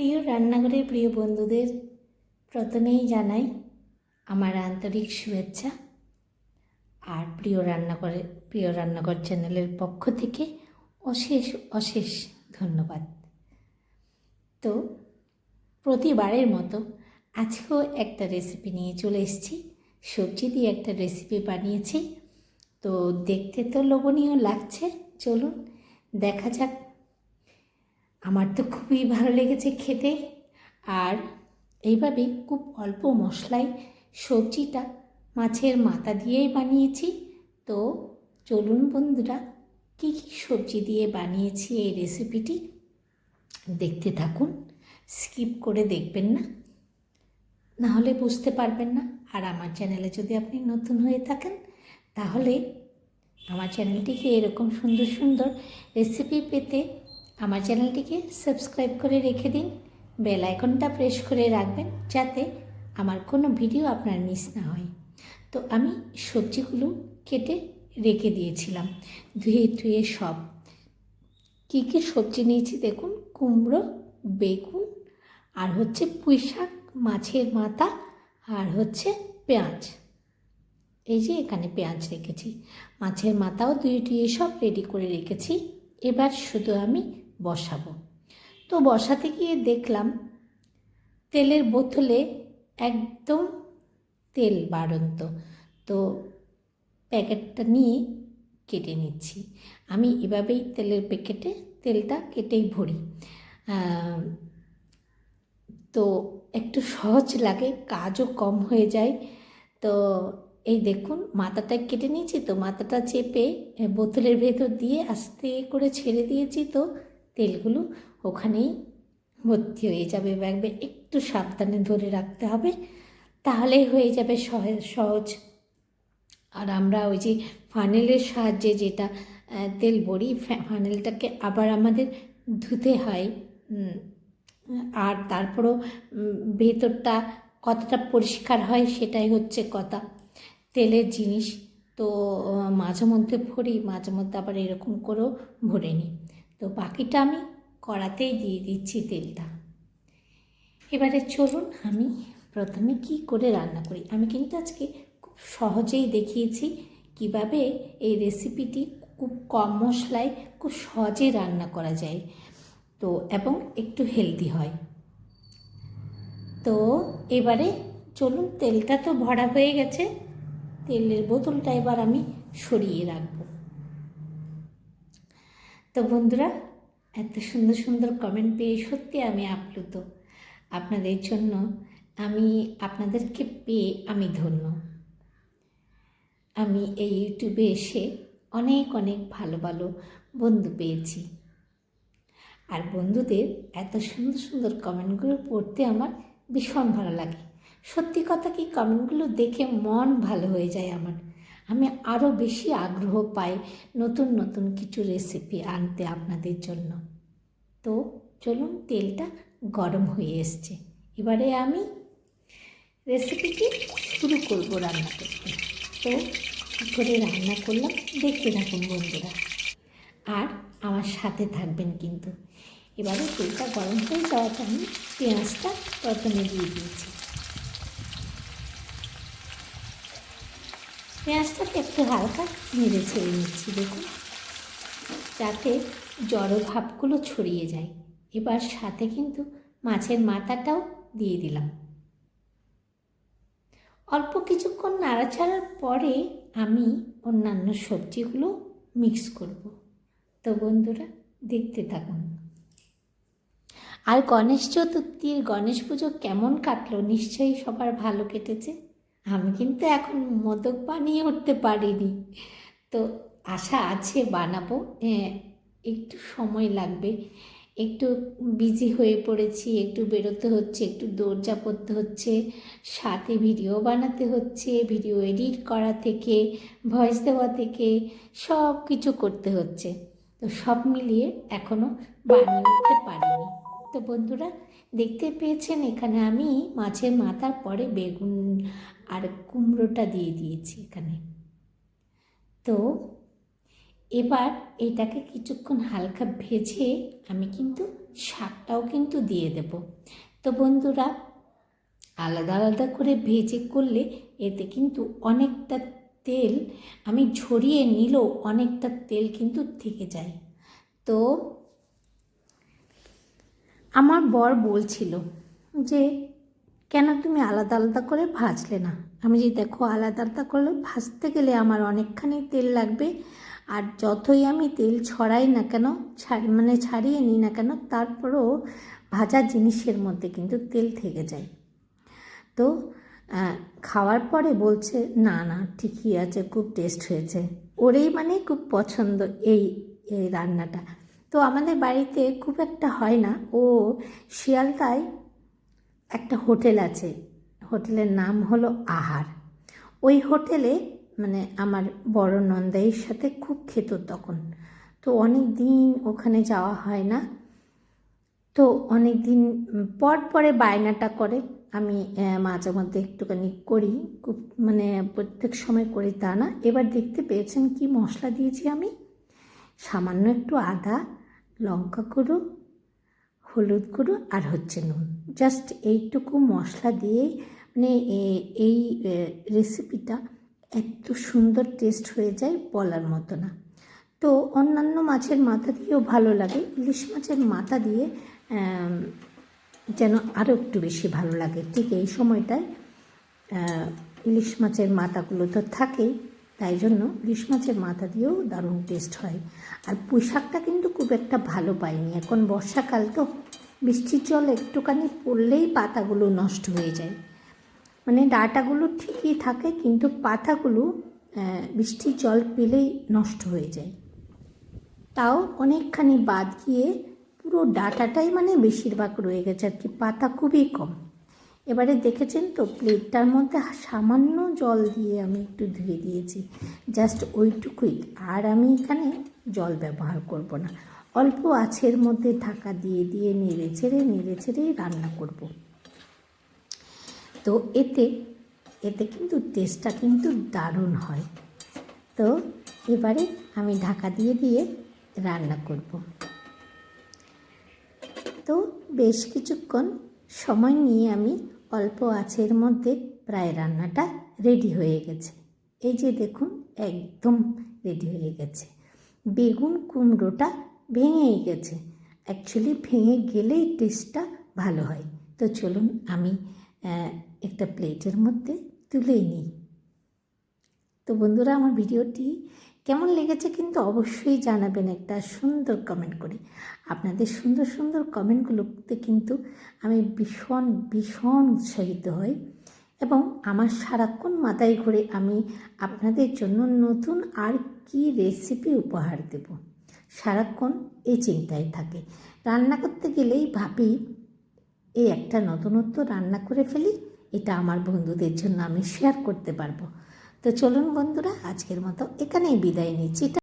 প্রিয় রান্নাঘরের প্রিয় বন্ধুদের প্রথমেই জানাই আমার আন্তরিক শুভেচ্ছা। আর প্রিয় রান্নাঘরের প্রিয় রান্নাঘর চ্যানেলের পক্ষ থেকে অশেষ অশেষ ধন্যবাদ। তো প্রতিবারের মতো আজকেও একটা রেসিপি নিয়ে চলে এসেছি। সবজি দিয়ে একটা রেসিপি বানিয়েছি। তো দেখতে তো লোভনীয় লাগছে, চলুন দেখা যাক আমার তো খুবই ভালো লেগেছে খেতে। আর এইভাবে খুব অল্প মশলায় সবজিটা মাছের মাথা দিয়েই বানিয়েছি। তো চলুন বন্ধুরা, কী কী সবজি দিয়ে বানিয়েছি এই রেসিপিটি দেখতে থাকুন। স্কিপ করে দেখবেন না নাহলে বুঝতে পারবেন না। আর আমার চ্যানেলে যদি আপনি নতুন হয়ে থাকেন, তাহলে আমার চ্যানেলটিকে এরকম সুন্দর সুন্দর রেসিপি পেতে আমার চ্যানেলটিকে সাবস্ক্রাইব করে রেখে দিন, বেল আইকনটা প্রেস করে রাখবেন যাতে আমার কোনো ভিডিও আপনার মিস না হয়। তো আমি সবজিগুলো কেটে রেখে দিয়েছিলাম। ধুয়ে ধুয়ে সব। কী কী সবজি নিয়েছি দেখুন? কুমড়ো, বেগুন, আর হচ্ছে পুঁই শাক, মাছের মাথা, আর হচ্ছে পেঁয়াজ। এই যে এখানে পেঁয়াজ রেখেছি। মাছের মাথাও ধুয়ে ধুয়ে সব রেডি করে রেখেছি। এবার শুধু আমি বসাবো। তো বসাতে গিয়ে দেখলাম তেলের বোতলে একদম তেল বাড়ন্ত। তো প্যাকেটটা নিয়ে কেটে নিচ্ছি। আমি এভাবেই তেলের প্যাকেটে তেলটা কেটেই ভরি। তো একটু সহজ লাগে, কাজও কম হয়ে যায়। তো এই দেখুন, মাথাটা কেটে নিয়েছি তো মাথাটা চেপে বোতলের ভেতর দিয়ে আস্তে করে ছেড়ে দিয়েছি তো তেলগুলো ওখানেই ভর্তি হয়ে যাবে। ব্যাগবে একটু সাবধানে ধরে রাখতে হবে, তাহলেই হয়ে যাবে সহজ সহজ। আর আমরা ওই যে ফানেলের সাহায্যে যেটা তেল বড়ি ফানেলটাকে আবার আমাদের ধুতে হয়। আর তারপরও ভেতরটা কতটা পরিষ্কার হয় সেটাই হচ্ছে কথা। তেলের জিনিস তো মাঝে মধ্যে ভরি, মাঝে মধ্যে আবার এরকম করেও ভরে নিই। তো বাকিটা আমি কড়াতেই দিয়ে দিচ্ছি তেলটা। এবারে চলুন আমি প্রথমে কি করে রান্না করি। আমি কিন্তু আজকে খুব সহজেই দেখিয়েছি কীভাবে এই রেসিপিটি খুব কম মশলায় খুব সহজে রান্না করা যায়। তো, এবং একটু হেলদি হয়। তো, এবারে চলুন তেলটা তো ভরা হয়ে গেছে, তেলের বোতলটা এবার আমি সরিয়ে রাখব। তো বন্ধুরা, এত সুন্দর সুন্দর কমেন্ট পেয়ে সত্যি আমি আপ্লুত। আপনাদের জন্য আমি, আপনাদেরকে পেয়ে আমি ধন্য। আমি এই ইউটিউবে এসে অনেক অনেক ভালো ভালো বন্ধু পেয়েছি। আর বন্ধুদের এত সুন্দর সুন্দর কমেন্টগুলো পড়তে আমার ভীষণ ভালো লাগে। সত্যি কথা কি কমেন্টগুলো দেখে মন ভালো হয়ে যায় আমার। আমি আরও বেশি আগ্রহ পাই নতুন নতুন কিছু রেসিপি আনতে আপনাদের জন্য। তো চলুন তেলটা গরম হয়ে এসছে। এবারে আমি রেসিপিটি শুরু করব রান্না করতে। তো কী করে রান্না করলাম দেখতে থাকুন বন্ধুরা। আর আমার সাথে থাকবেন কিন্তু। এবারে তেলটা গরম হয়ে যাওয়াতে আমি পেঁয়াজটা প্রথমে দিয়ে দিয়েছি। পেঁয়াজটাকে একটু হালকা নেড়ে ছেড়ে নিচ্ছি, দেখুন। যাতে জড়ো ভাবগুলো ছড়িয়ে যায়। এবার সাথে কিন্তু মাছের মাথাটাও দিয়ে দিলাম। অল্প কিছুক্ষণ নাড়াচাড়ার পরে আমি অন্যান্য সবজিগুলো মিক্স করব। তো বন্ধুরা, দেখতে থাকুন। আর গণেশ চতুর্থীর গণেশ পুজো কেমন কাটলো, নিশ্চয়ই সবার ভালো কেটেছে। আমি কিন্তু এখন মোদক বানিয়ে উঠতে পারিনি। তো আশা আছে বানাবো। একটু সময় লাগবে। একটু বিজি হয়ে পড়েছি, একটু বেরোতে হচ্ছে, একটু দরজা পড়তে হচ্ছে, সাথে ভিডিও বানাতে হচ্ছে ভিডিও এডিট করা থেকে ভয়েস দেওয়া থেকে সব কিছু করতে হচ্ছে। তো সব মিলিয়ে এখনও বানিয়ে উঠতে পারিনি। বন্ধুরা, দেখতে পেয়েছেন এখানে আমি মাছের মাথার পরে বেগুন আর কুমড়োটা দিয়ে দিয়েছি এখানে। তো এবার এটাকে কিছুক্ষণ হালকা ভেজে আমি কিন্তু শাকটাও কিন্তু দিয়ে দেব। তো বন্ধুরা, আলাদা আলাদা করে ভেজে করলে এতে কিন্তু অনেকটা তেল, আমি ঝরিয়ে নিলেও অনেকটা তেল কিন্তু থেকে যায়। তো আমার বর বলছিল যে, কেন তুমি আলাদা আলাদা করে ভাজলে না? আমি যে, দেখো, আলাদা আলাদা করলে ভাজতে গেলে আমার অনেকখানি তেল লাগবে আর যতই আমি তেল ছড়াই না কেন, ছাড় মানে ছাড়িয়ে নিই না কেন, তারপরেও ভাজা জিনিসের মধ্যে কিন্তু তেল থেকে যায়। তো খাওয়ার পরে বলছে, না না, ঠিকই আছে, খুব টেস্ট হয়েছে। ওরেই মানে খুব পছন্দ এই এই রান্নাটা। তো আমাদের বাড়িতে খুব একটা হয় না। ও শিয়ালদায় একটা হোটেল আছে। হোটেলের নাম হলো আহার। ওই হোটেলে মানে আমার বড় নন্দাইয়ের সাথে খুব খেত তখন। তো অনেক দিন ওখানে যাওয়া হয় না। তো অনেক দিন পর পরে বায়নাটা করে। আমি মাঝে মধ্যে একটুখানি করি। খুব মানে প্রত্যেক সময় করি তা না। এবার দেখতে পেয়েছেন কি মশলা দিয়েছি আমি? সামান্য একটু আদা লঙ্কা গুঁড়ো, হলুদ গুঁড়ো আর হচ্ছে নুন। জাস্ট এইটুকু মশলা দিয়েই মানে এই রেসিপিটা এত সুন্দর টেস্ট হয়ে যায় বলার মতো না। তো অন্যান্য মাছের মাথা দিয়েও ভালো লাগে। ইলিশ মাছের মাথা দিয়ে যেন আরও একটু বেশি ভালো লাগে। ঠিক এই সময়টায় ইলিশ মাছের মাথাগুলো তো থাকেই। তাই জন্য ইলিশ মাছের মাথা দিয়েও দারুণ টেস্ট হয়। আর পুঁই শাকটা কিন্তু খুব একটা ভালো পাইনি। এখন বর্ষাকাল তো, বৃষ্টির জল একটুখানি পড়লেই পাতাগুলো নষ্ট হয়ে যায়। মানে ডাটাগুলো ঠিকই থাকে, কিন্তু পাতাগুলো বৃষ্টির জল পেলেই নষ্ট হয়ে যায়। তাও অনেকখানি বাদ গিয়ে পুরো ডাটাটাই মানে বেশিরভাগ রয়ে গেছে আর কি, পাতা খুবই কম। এবারে দেখেছেন তো প্লেটটার মধ্যে সামান্য জল দিয়ে আমি একটু ধুয়ে দিয়েছি। জাস্ট ওইটুকুই। আর আমি এখানে জল ব্যবহার করব না। অল্প আছের মধ্যে ঢাকা দিয়ে দিয়ে নেড়ে ছেড়ে, নেড়ে ছেড়েই রান্না করব। তো এতে এতে কিন্তু টেস্টটা কিন্তু দারুণ হয়। তো এবারে আমি ঢাকা দিয়ে দিয়ে রান্না করব। তো বেশ কিছুক্ষণ সময় নিয়ে আমি অল্প আঁচের মধ্যে প্রায় রান্নাটা রেডি হয়ে গেছে। এই যে দেখুন, একদম রেডি হয়ে গেছে। বেগুন কুমড়োটা ভেঙেই গেছে। অ্যাকচুয়ালি ভেঙে গেলেই টেস্টটা ভালো হয়। তো চলুন আমি একটা প্লেটের মধ্যে তুলে নিই। তো বন্ধুরা, আমার ভিডিওটি কেমন লেগেছে কিন্তু অবশ্যই জানাবেন একটা সুন্দর কমেন্ট করে। আপনাদের সুন্দর সুন্দর কমেন্টগুলোতে কিন্তু আমি ভীষণ ভীষণ উৎসাহিত হই এবং আমার সারাক্ষণ মাথায় ঘুরে আমি আপনাদের জন্য নতুন আর কি রেসিপি উপহার দেব। সারাক্ষণ এই চিন্তায় থাকে। রান্না করতে গেলেই ভাবি, এই একটা নতুনত্ব রান্না করে ফেলি, এটা আমার বন্ধুদের জন্য আমি শেয়ার করতে পারব। তো চলুন বন্ধুরা আজকের মতো এখানেই বিদায় নিচ্ছি।